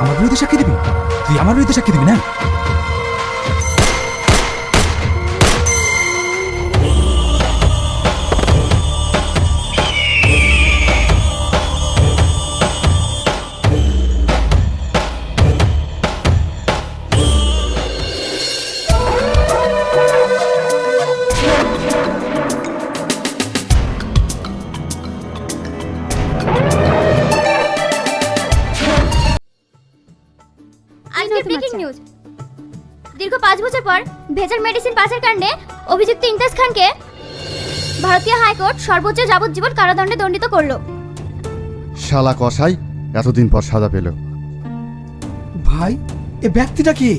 আমার বিরুদ্ধে সাক্ষী দিবি? তুই আমার বিরুদ্ধে সাক্ষী দিবি না? পাঁচ বছর পর ভেজাল মেডিসিন পাচার কাণ্ডে অভিযুক্ত ইমতাজ খানকে ভারতীয় হাইকোর্ট সর্বোচ্চ যাবজ্জীবন কারাদণ্ডে দণ্ডিত করল। শালা কসাই এতদিন পর সাজা পেল। ভাই এ ব্যক্তিটা কি?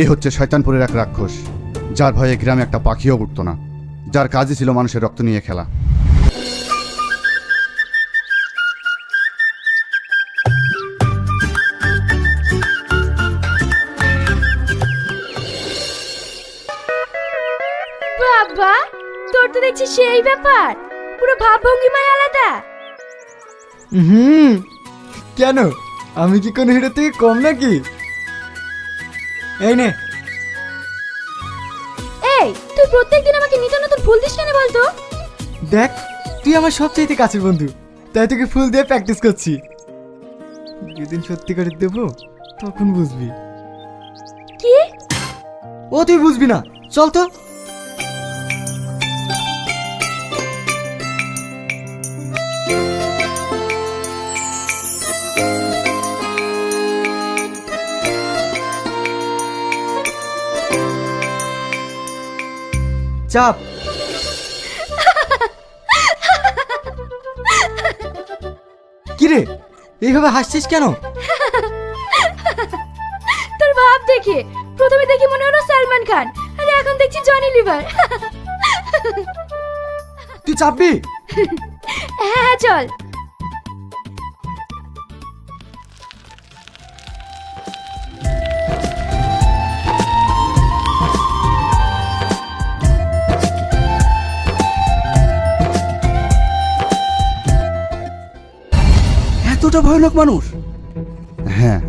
এ হচ্ছে শয়তানপুরের এক রাক্ষস যার ভয়ে গ্রামে একটা পাখিও উঠত না যার কাজই ছিল মানুষের রক্ত নিয়ে খেলা। দেখছি সেই ব্যাপার। পুরো ভাবভঙ্গিমায় আলাদা। হুম কেন? আমি কি কোনো হিরো থেকে কম নাকি? এই নে। এই তুই প্রত্যেকদিন আমাকে নিত্য নতুন ফুল দিস কেন বলতো? দেখ তুই আমার সবচাইতে কাছের বন্ধু তাই তোকে ফুল দিয়ে প্র্যাকটিস করছি। যেদিন সত্যি করে দেবো তখন বুঝবি। কি? ও তুই বুঝবি না। চল তো। চাপ। কিরে এইভাবে হাসছিস কেন? তোর ভাব দেখে প্রথমে দেখি মনে হলো সালমান খান আর এখন দেখছি জনি লিভার। তুই চাপবি? হ্যাঁ চল। এতটা ভয়ানক মানুষ? হ্যাঁ।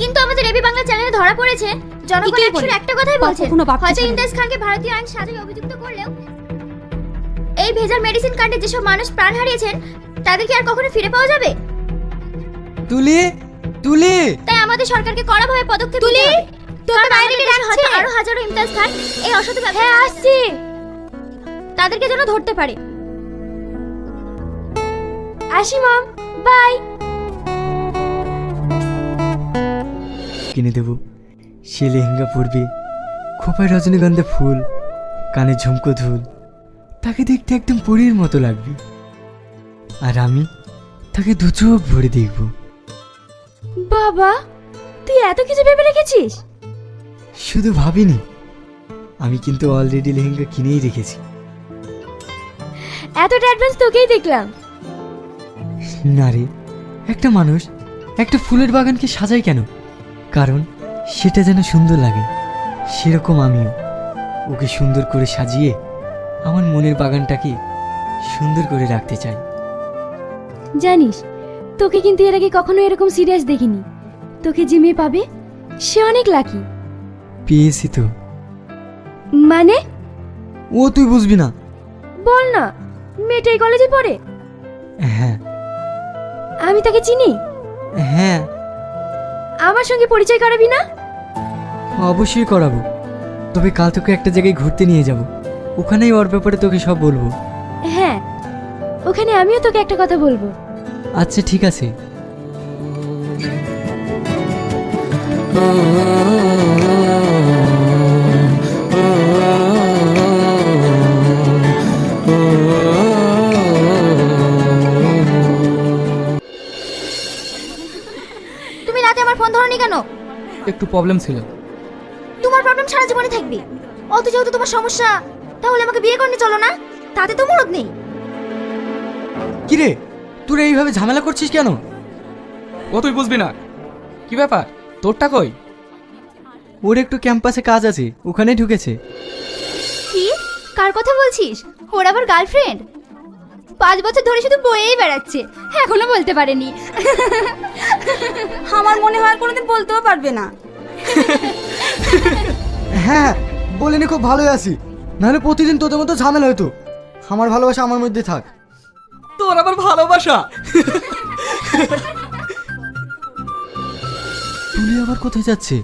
কিন্তু আমাদের এবি বাংলা চ্যানেলে ধরা পড়েছে জনগণ একশোর একটা কথাই বলছে। হয়তো পারিনি। খানকে ভারতীয় আইন সাজায় অভিযুক্ত করলেও এই ভেজাল মেডিসিন কাণ্ডে যেসব মানুষ প্রাণ হারিয়েছেন তাদেরকে আর কখনো ফিরে পাওয়া যাবে? তুলি তুলি। তাই আমাদের সরকারকে কড়াভাবে পদক্ষেপ তুলি তোর বাইরে হয়তো আরও হাজারো ইমতাজ খান এই অসৎ হ্যাঁ আসছি। তাদেরকে যেন ধরতে পারে। আসি মম। বাই। কিনে দেবো। সে লেহেঙ্গা পরবে। খোপায় রজনীগন্ধা ফুল কানে ঝুমকো ধুল। তাকে দেখতে একদম পরীর মতো লাগবে। আর আমি তাকে দু চোখ ভরে দেখব। বাবা তুই এত কিছু ভেবে রেখেছিস? শুধু ভাবিনি আমি কিন্তু অলরেডি লেহেঙ্গা কিনেই রেখেছি। এতটা অ্যাডভান্স তোকেই দেখলাম। না রে একটা মানুষ একটা ফুলের বাগানকে সাজায় কেন? কারণ সেটা যেন সুন্দর লাগে সেরকম আমিও। ওকে সুন্দর করে সাজিয়ে আমার মনের বাগানটাকে সুন্দর করে রাখতে চাই। জানিস তোকে কিন্তু এর আগে কখনো এরকম সিরিয়াস দেখিনি। তোকে যে মেয়ে পাবে সে অনেক লাকি পেয়েছি তো। মানে? ও তুই বুঝবি না। বল না মেয়েটাই কলেজে পড়ে? হ্যাঁ আমি তাকে চিনি? হ্যাঁ। আমার সঙ্গে পরিচয় করাবি না? অবশ্যই করাবো। তবে কাল তোকে একটা জায়গায় ঘুরতে নিয়ে যাব। ওখানেই ওর ব্যাপারে তোকে সব বলব। হ্যাঁ। ওখানে আমিও তোকে একটা কথা বলব। আচ্ছা ঠিক আছে। একটু প্রবলেম ছিল। তোমার প্রবলেম সারা জীবনে থাকবে। অত যেহেতু তোমার সমস্যা তাহলে আমাকে বিয়ে করতে চলো না। তাতে তো মরদ নেই। কিরে তোরা এইভাবে ঝামেলা করছিস কেন? ও তুই বুঝবি না। কি ব্যাপার? তোরটা কই? ওর একটু ক্যাম্পাসে কাজ আছে ওখানে ঢুকেছে। কি? কার কথা বলছিস? ওর আবার গার্লফ্রেন্ড পাঁচ বছর ধরে শুধু বইয়েই বেড়াচ্ছে। এখনও বলতে পারেনি। আমার মনে হয় আর কোনোদিন বলতেও পারবে না। হ্যাঁ বলিনি খুব ভালোই আছি। নাহলে প্রতিদিন তোদের মতো ঝামেলা হতো আমার ভালোবাসা আমার মধ্যে থাক। তোর আবার ভালোবাসা? তুলি আবার কোথায় যাচ্ছে?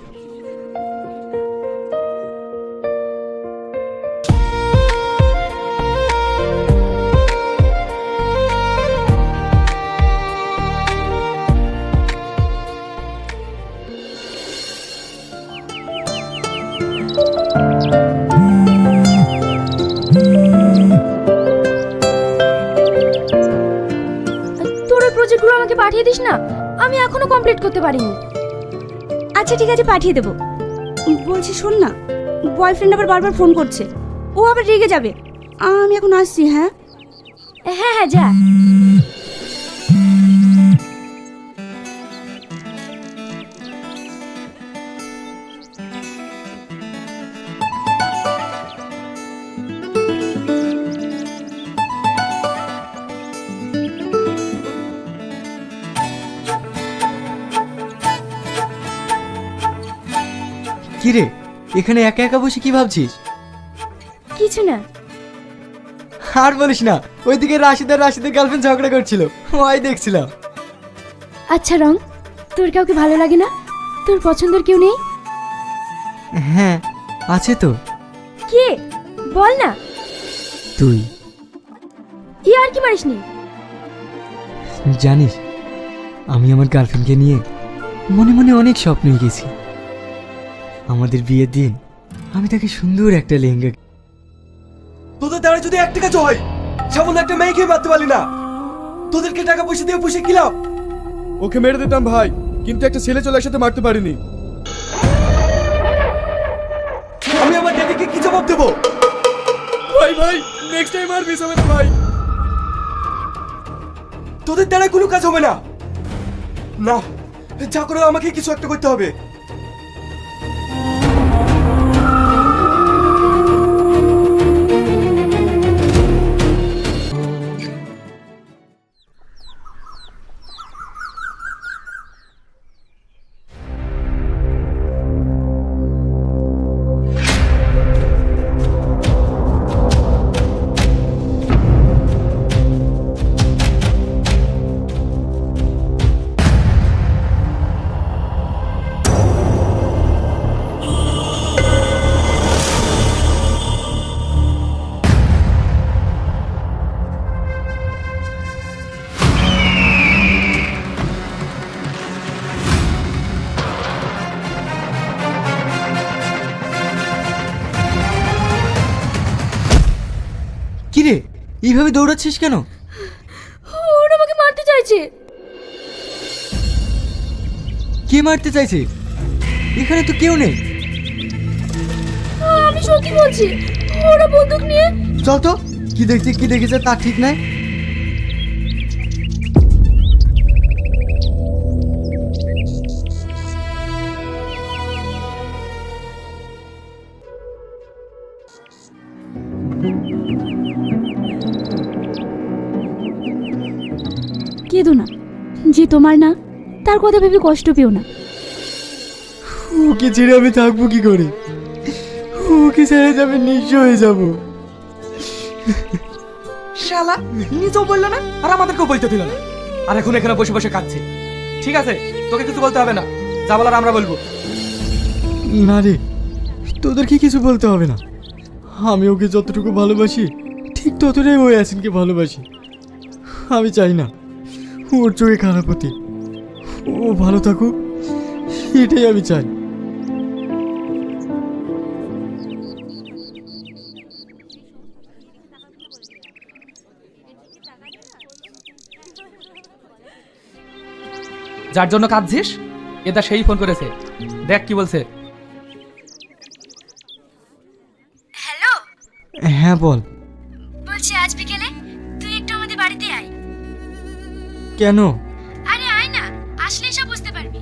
তোর ওই প্রজেক্টগুলো আমাকে পাঠিয়ে দিস না? আমি এখনও কমপ্লিট করতে পারিনি। আচ্ছা ঠিক আছে পাঠিয়ে দেবো। বলছি শোন না বয়ফ্রেন্ড আবার বারবার ফোন করছে। ও আবার রেগে যাবে। আমি এখন আসছি হ্যাঁ? হ্যাঁ হ্যাঁ যা। কি রে এখানে একা একা বসে কি ভাবছিস? কিছু না। আর বলিস না ওইদিকে রাশিদার রাশিদের গার্লফ্রেন্ড ঝগড়া করছিল ওই দেখছিলাম। আচ্ছা রং তোর কাউকে ভালো লাগে না? তোর পছন্দের কেউ নেই? হ্যাঁ আছে তো। কে? বল না। তুই। ই আর কি মারিসনি জানিস আমি আমার গার্লফ্রেন্ডকে নিয়ে মনে মনে অনেক স্বপ্ন গেছি আমাদের বিয়ের দিন আমি তাকে সুন্দর একটা লেহেঙ্গা তোদের দ্বারা যদি একটা কাজ হয় সামান্য একটা মেয়েকে মারতে পারলি না। তোদেরকে টাকা পয়সা দিয়ে পুষে কি লাভ? ওকে মেরে দিতাম ভাই কিন্তু একটা ছেলে চলে একসাথে মারতে পারিনি। আমি আমার ড্যাডিকে কি জবাব দেবো? ভাই ভাই নেক্সট টাইম আর মিস হবে না ভাই। তোদের দ্বারা কোনো কাজ হবে না। না যা করে আমাকে কিছু একটা করতে হবে। এইভাবে দৌড়াচ্ছিস কেন? ওরা আমাকে মারতে চাইছে। কে মারতে চাইছে? এখানে তো কেউ নেই। আমি সত্যি বলছি ওরা বন্দুক নিয়ে চল তো কি দেখছি কি দেখেছে তা ঠিক নাই। কেঁদো না যে তোমার না তার কথা ভেবে কষ্ট পেও না। ওকে ছেড়ে আমি থাকব কি করে? ওকে ছেড়ে যাবে নিঃস্ব হয়ে যাব। শালা নিজেও বলল না আর আমাদেরকেও বলতে দিল না। আর এখন এখানে বসে বসে কাঁদছে ঠিক আছে তোকে কিছু বলতে হবে না। যা বলার আমরা বলব। না রে তোদেরকে কিছু বলতে হবে না। আমি ওকে যতটুকু ভালোবাসি ঠিক ততটাই ওই আসিনকে ভালোবাসি। আমি চাই না ওর চোখে খারাপ হতে ও ভালো থাকুক এটাই আমি চাই। যার জন্য কাঁদছিস? এটা সেই ফোন করেছে। দেখ কি বলছে। হ্যালো। হ্যাঁ বল। কেন? আরে আয় না আসলে সব বুঝতে পারবি।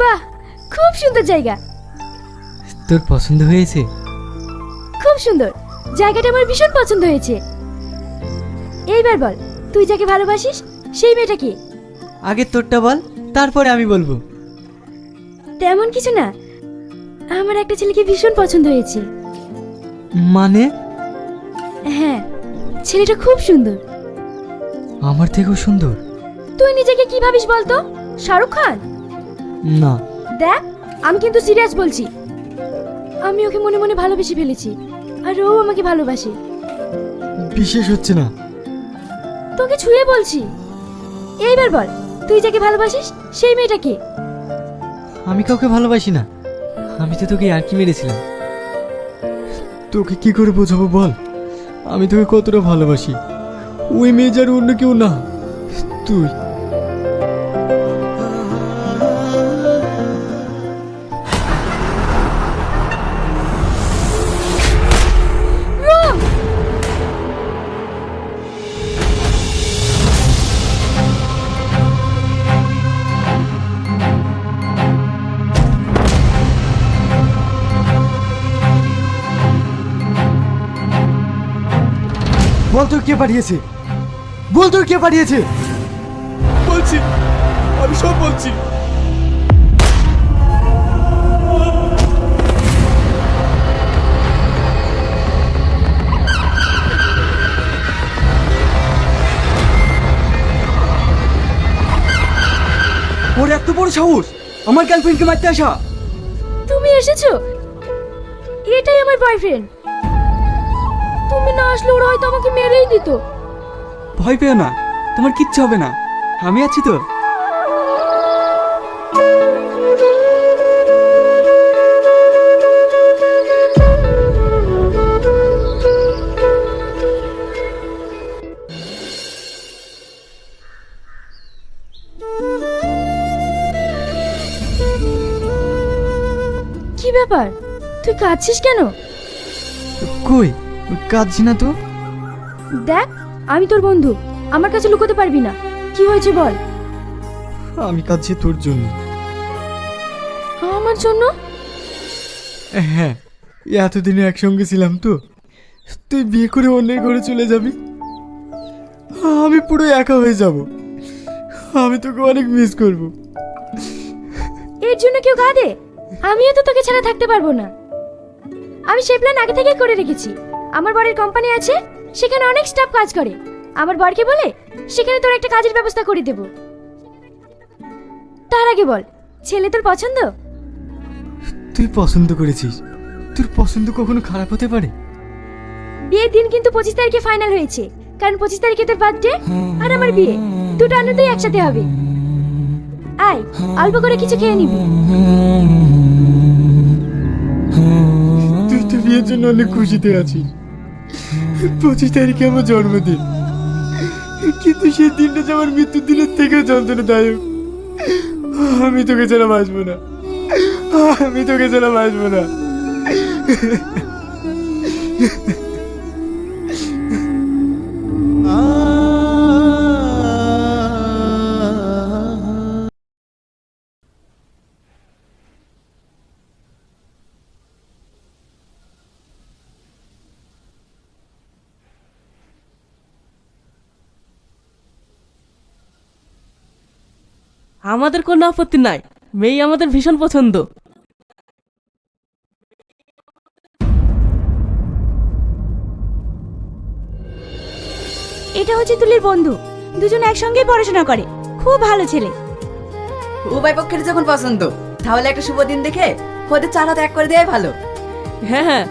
বাহ খুব সুন্দর জায়গা। তোর পছন্দ হয়েছে? খুব সুন্দর জায়গাটা আমার ভীষণ পছন্দ হয়েছে। এইবার বল তুই যাকে ভালোবাসিস সেই মেয়েটা কে? আগে তোরটা বল। তারপরে আমি বলব। তেমন কিছু না। আমার একটা ছেলেকে ভীষণ পছন্দ হয়েছে। মানে? হ্যাঁ ছেলেটা খুব সুন্দর। আমার থেকেও সুন্দর। তুই নিজেকে কি ভাবিস বলতো? শাহরুখ খান? না। দেখ আমি কিন্তু সিরিয়াস বলছি। আমি ওকে মনে মনে ভালোবেসে ফেলেছি আর ও আমাকে ভালোবাসে। বিশেষ হচ্ছে না। তোকে ছুঁয়ে বলছি। এইবার বল। তুই যাকে ভালোবাসিস, সেই মেয়েটা কে? আমি কাউকে ভালোবাসি না। আমি তো তোকে আর কি মেরেছিলাম। তোকে কি করে বোঝাবো বল? আমি তোকে কতটা ভালোবাসি। ওই মেয়ে যার অন্য কেউ না। তুই পাঠিয়েছে? বল তোর কে পাঠিয়েছে? বলছি আমি সব বলছি। ওর এত বড় সাহস আমার গার্লফ্রেন্ডকে মারতে আসা? তুমি এসেছ? এটাই আমার বয়ফ্রেন্ড তুমি না আসলে ওরা হয়তো আমাকে মেরেই দিত। ভয় পেও না তোমার কিচ্ছু হবে না। আমি আছি তো। কি ব্যাপার? তুই কাঁদছিস কেন? কই? কাঁদছি না তো। দেখ আমি তোর বন্ধু। আমার কাছে লুকোতে পারবি না। কি হয়েছে বল। আমি কাঁদছি তোর জন্য। আমার জন্য? হ্যাঁ এতদিনে একসঙ্গে ছিলাম তো। তুই বিয়ে করে অন্যের ঘরে চলে যাবি? আমি পুরো একা হয়ে যাব। আমি তোকে অনেক মিস করব। এর জন্য কেউ কাঁদে? আমিও তো তোকে ছাড়া থাকতে পারব না। আমি সেই প্ল্যান আগে থেকেই করে রেখেছি। আমার বরের কোম্পানি আছে সেখানে অনেক স্টাফ কাজ করে। আমার বরকে বলে সেখানে তোর একটা কাজের ব্যবস্থা করে দেব। তার আগে বল ছেলে তোর পছন্দ? তুই পছন্দ করেছিস। তোর পছন্দ কখনো খারাপ হতে পারে? বিয়ের দিন কিন্তু পঁচিশ তারিখে ফাইনাল হয়েছে। কারণ পঁচিশ তারিখে তোর বার্থডে আর আমার বিয়ে। দুটো আনন্দই একসাথে হবে। আয় অল্প করে কিছু খেয়ে নিবি। তুই তো বিয়ের জন্য অনেক খুশিতে আছিস। পঁচিশ তারিখে আমার জন্মদিন। কিন্তু সেই দিনটা যে আমার মৃত্যুর দিনের থেকেও যন্ত্রণাদায়ক। আমি তোকে ছাড়া বাঁচবো না। আমি তোকে ছাড়া বাঁচবো না। আমাদের কোনো আপত্তি নাই। মেয়ে আমাদের ভীষণ পছন্দ। এটা হচ্ছে তুলির বন্ধু। দুজন একসঙ্গেই পড়াশোনা করে। খুব ভালো ছেলে। উভয় পক্ষের যখন পছন্দ তাহলে একটা শুভ দিন দেখে ওদের চার হাত এক করে দেওয়াই ভালো। হ্যাঁ হ্যাঁ।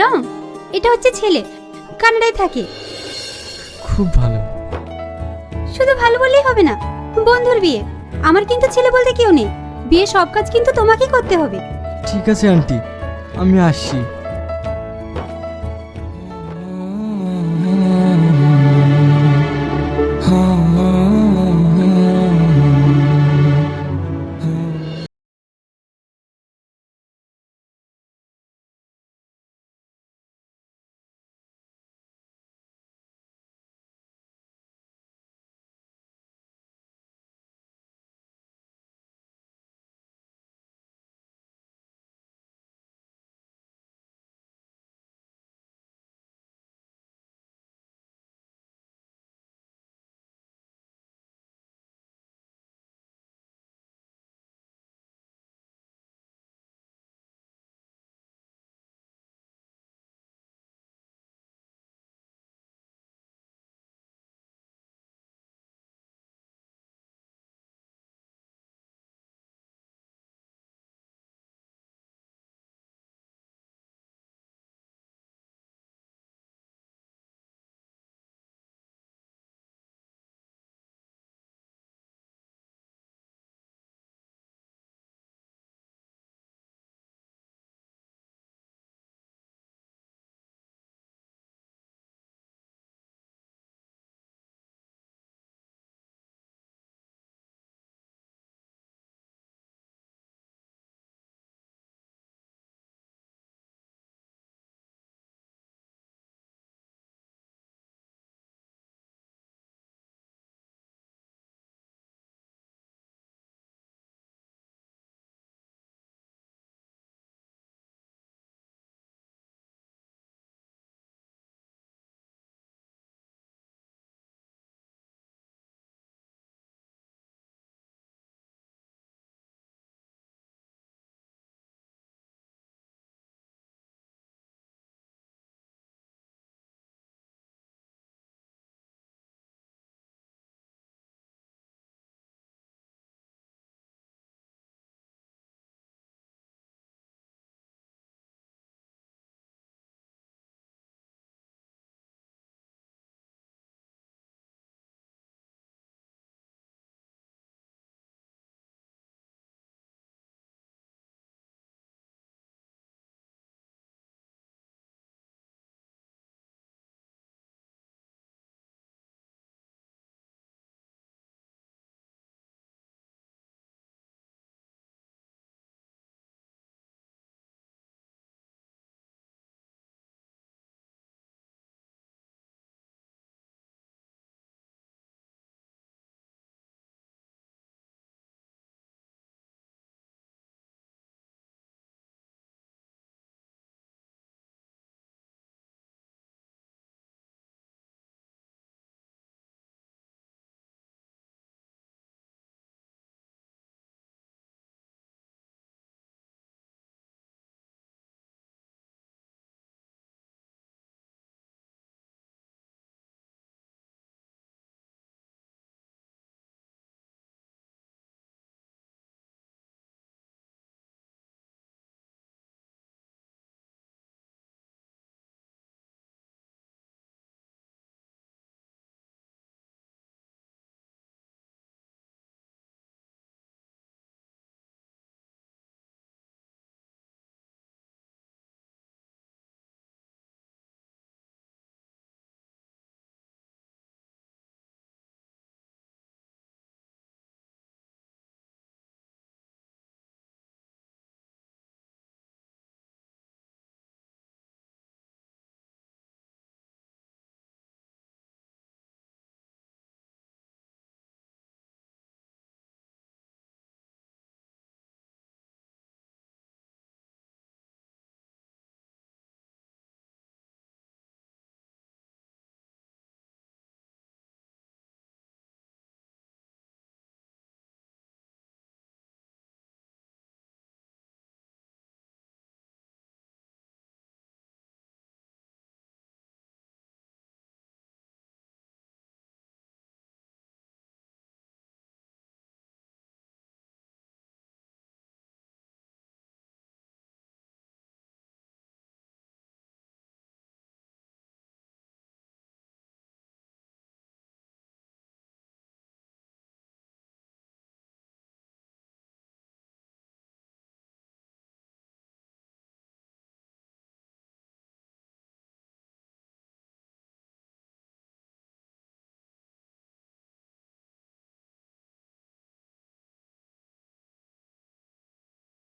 রং এটা হচ্ছে ছেলে। কানাডায় থাকে। খুব ভালো। শুধু ভালো বললেই হবে না। বন্ধুর বিয়ে। আমার কিন্তু ছেলে বলতে কেউ নেই। বিয়ে সব কাজ কিন্তু তোমাকেই করতে হবে। ঠিক আছে, আন্টি। আমি আসছি।